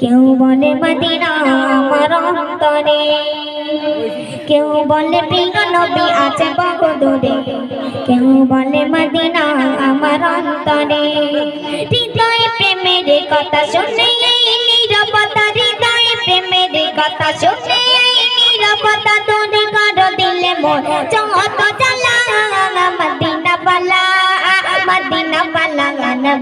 কেউ বলে, মদিনা আমার অন্তরে। কেউ বলে, প্রিয় নবী আছে বহু দূরে কেউ বলে, মদিনা আমার অন্তরে। হৃদয় প্রেমের কথা শুনে এই নীরবতা, হৃদয় প্রেমের কথা শুনে এই নীরবতা দূরে করো দিলে মোর যত জ্বালা। মদিনা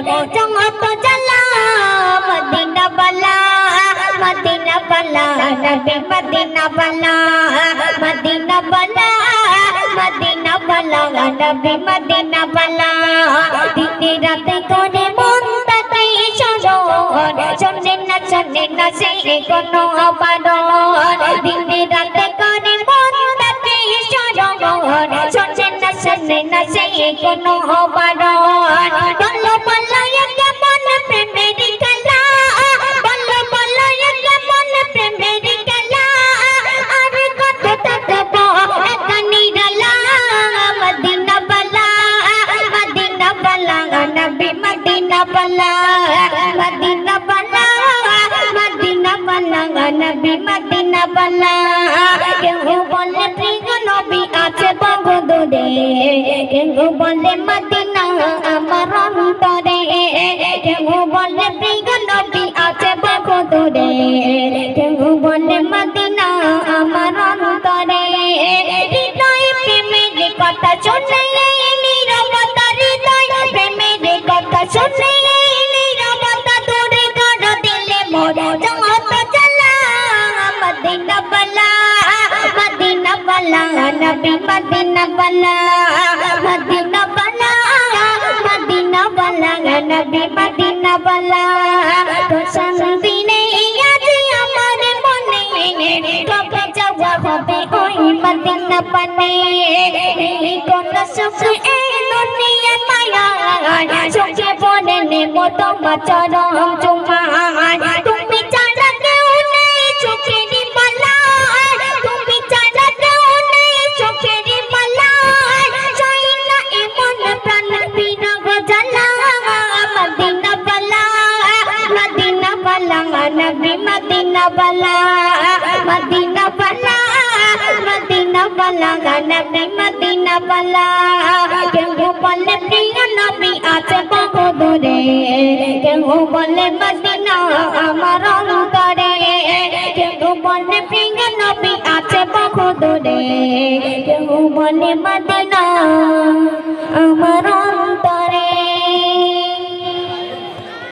জগত জ্বালা মদিনা বালা মদিনা বালা নবী মদিনা বালা মদিনা বালা মদিনা বালা নবী মদিনা বালা দিনে রাতে করে মন তাতে সরণ শোনে না শোনে না সে কোনো অবারণ দিনে রাতে করে মন সরণ শোনে না শোনে না সে কোনো অবারণ বলো বলো একে মন প্রেমের খেলা। বলো বলো একে মন প্রেমের খেলা। আর কত থাকব একা নিরালা। মদিনা বালা মদিনা বালা নবী মদিনা বালা মদিনা বালা মদিনা বালা কেউ বলে নবী আছে বহু দূরে কেউ বলে মদিনা, আমার অন্তরে কেউ বলে প্রিয় নবী আছে বহু বালা নবী মদিনা বালা মদিনা বালা মদিনা বালা নবী মদিনা বালা তো শান্তিনে আজ আমার মনে কবে যাওয়া হবে ওই মদিনা এই কোন সুখ এই দুনিয়া মায়া, চোখে পড়ে নেব তোমার চরম চুমা। মদিনা বালা মদিনা বালা নবী মদিনা বালা কেউ বলে প্রিয় নবী আছে বহু দূরে কেউ বলে মদিনা আমার অন্তরে কেউ বলে প্রিয় নবী আছে বহু দূরে কেউ বলে মদিনা আমার